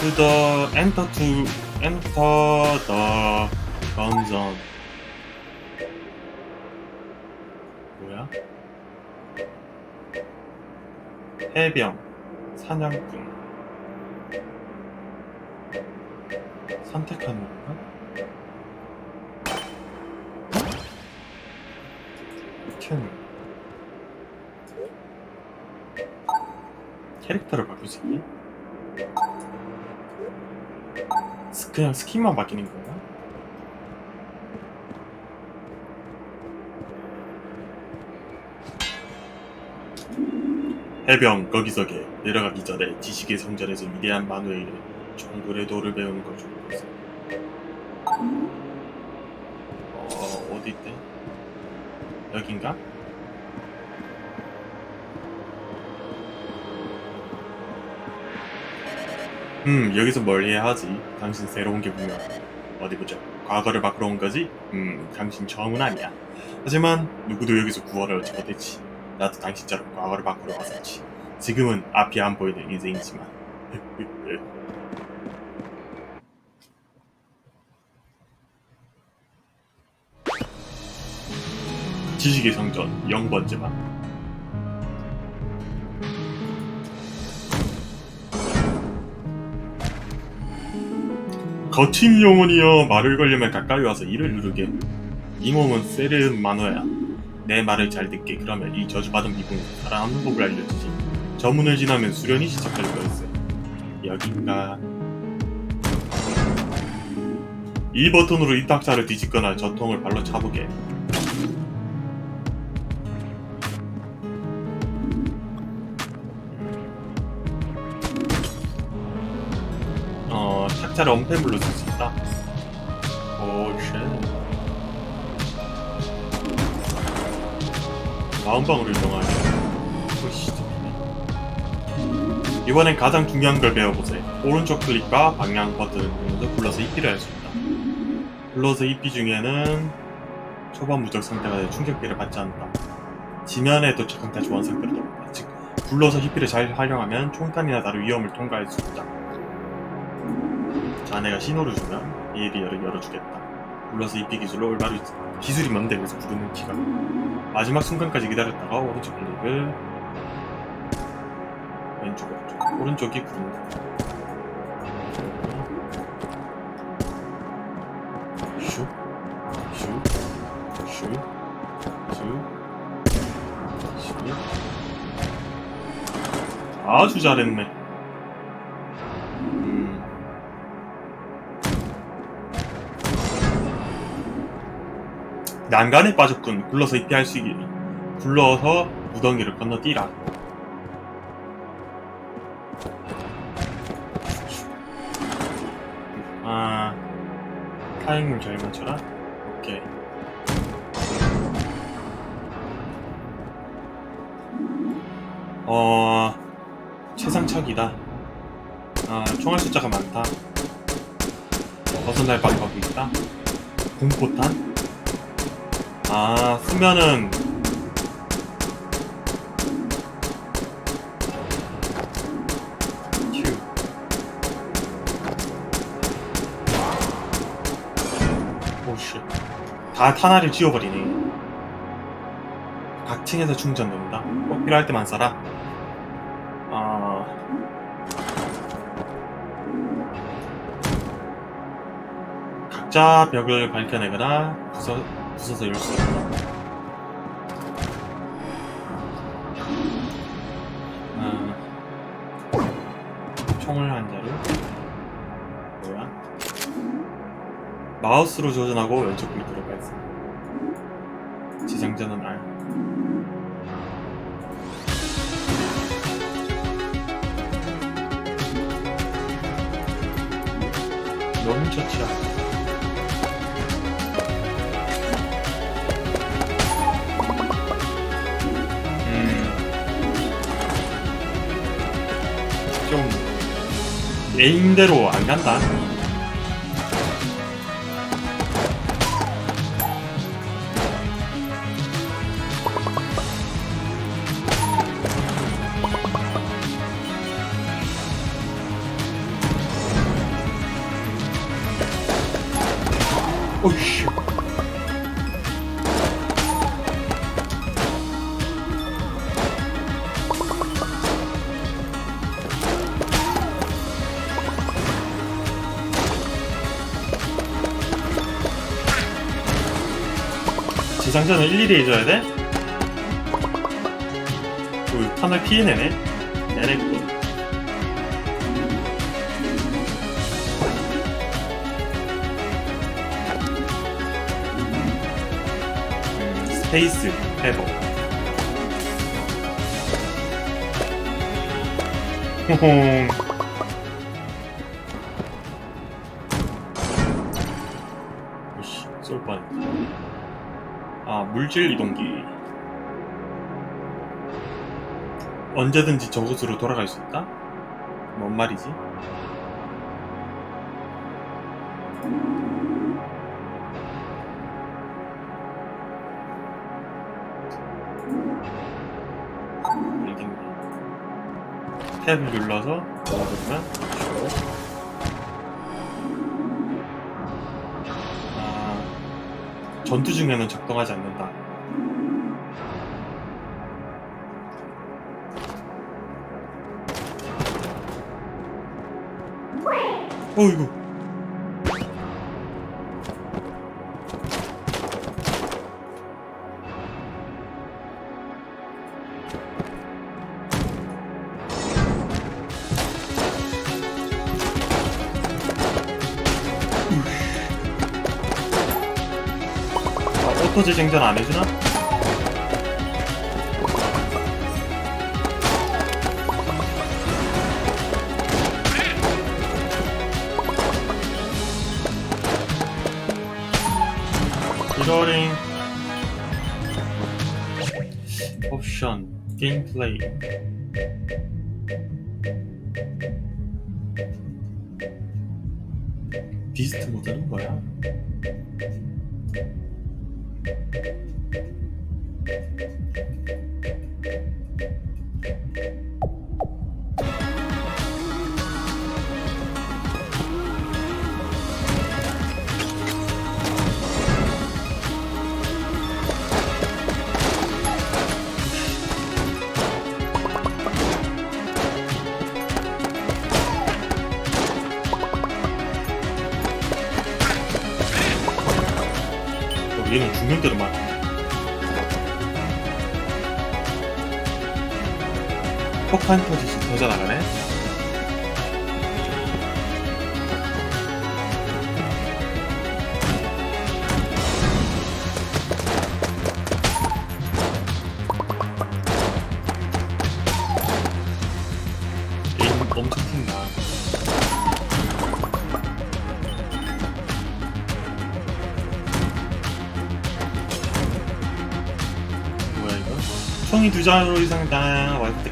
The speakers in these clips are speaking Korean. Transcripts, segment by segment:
to the enter to enter the 던전 뭐야? 해병 사냥꾼 선택하는 건가? 캔 캐릭터를 수 있니? 그냥 스킨만 바뀌는 건가? 해병 거기서게 내려가기 전에 지식의 성전에서 위대한 마누엘의 정글의 도를 배우는 걸 좋을 것을 어 어디 있대? 여긴가? 음 여기서 뭘 해야 하지? 당신 새로운 게 분명하네 어디 보자. 과거를 바꾸러 온 거지? 음 당신 처음은 아니야. 하지만 누구도 여기서 구원을 얻지. 나도 당신처럼 과거를 바꾸러 왔었지. 지금은 앞이 안 보이는 인생이지만. 지식의 성전 0번째 방 거친 영혼이여 말을 걸려면 가까이 와서 이를 누르게. 이 몸은 세르 마노야. 내 말을 잘 듣게 그러면 이 저주받은 미궁에서 살아남는 법을 알려주지. 저 문을 지나면 수련이 시작할 거였어 여긴가? 이 버튼으로 이 탁자를 뒤집거나 저 통을 발로 차보게 어, 탁자를 엄폐물로 쓸 수 있다. 오, 쉣. 마음방으로 이동하게. 오씨, 이번엔 가장 중요한 걸 배워보세요. 오른쪽 클릭과 방향 버튼을 누르면서 굴러서 입기를 할 수 있다. 굴러서 입기 중에는 초반 무적 상태가 돼 충격기를 받지 않는다. 지면에 도착한 다 좋은 상태로 돌아온다. 즉, 굴러서 히피를 잘 활용하면 총탄이나 다른 위험을 통과할 수 있다. 자네가 신호를 주면 이 에리어를 열어주겠다. 불러서 입기 기술로 올바로 기술이 뭔데 그래서 부르는 키가 마지막 순간까지 기다렸다가 오른쪽 클릭을 왼쪽 오른쪽 오른쪽이 거. 슉, 슉, 슉, 슉, 슉. 아주 잘했네. 난간에 빠졌군. 굴러서 입피할 수 있기를. 굴러서 무덩이를 건너뛰라. 아, 타이밍 잘 맞춰라. 오케이. 어, 최상착이다. 아, 총알 숫자가 많다. 벗어날 방법이 있다. 공포탄? 아, 쓰면은 휴. 오씨. 다 탄화를 지워버리네. 각 층에서 충전된다. 꼭 필요할 때만 써라. 아. 각자 벽을 밝혀내거나 부서, 부숴서 열 수 있다. 아, 총을 한 자루. 뭐야? 마우스로 조준하고 왼쪽 클릭으로 발사. 지상전은 R. 너무 좋지야. 음. 에임대로 안 간다. 오이씨. 지상전은 일일이 해줘야 돼? 그 판을 피해내네? 내냈고 음, 스페이스 회복 호홍 물질 이동기 언제든지 저곳으로 돌아갈 수 있다? 뭔 말이지? 빌딩 탭 눌러서 넣어주면 전투 중에는 작동하지 않는다. 어이구. 아, 오토 재생전 안 해주나? 이러링 옵션 게임 플레이 비스트 모드는 뭐야? 어, 폭탄 터지시 터져 나가네. 에임 엄청 때 쏟아야 돼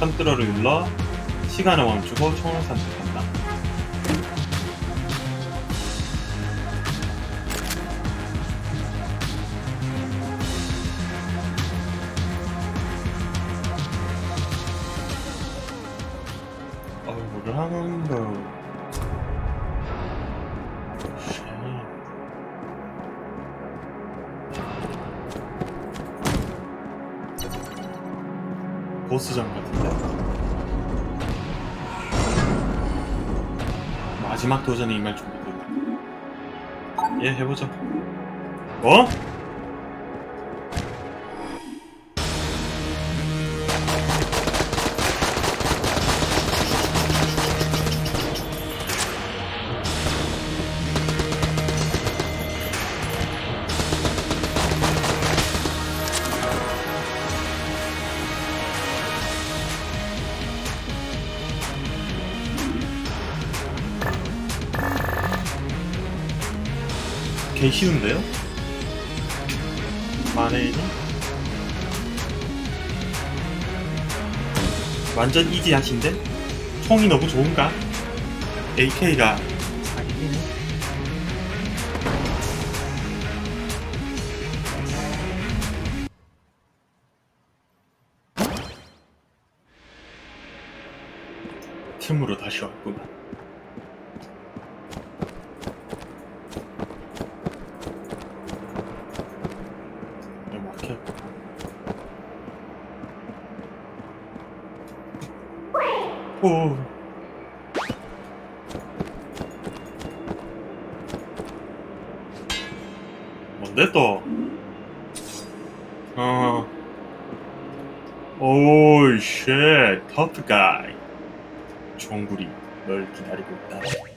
컨트롤을 눌러 시간을 멈추고 총을 선택한다 어, 뭐를 하는 거 쉣. 보스전 같은데. 마지막 도전에 임할 준비도 예 해보자 어? 개 쉬운데요? 만회이니? 완전 이지하신데? 총이 너무 좋은가? AK가 사기네 틈으로 다시 왔구만 돼. 오. 뭔데 또? 어. 오이 쉣, 터프 가이. 종구리 널 기다리고 있다.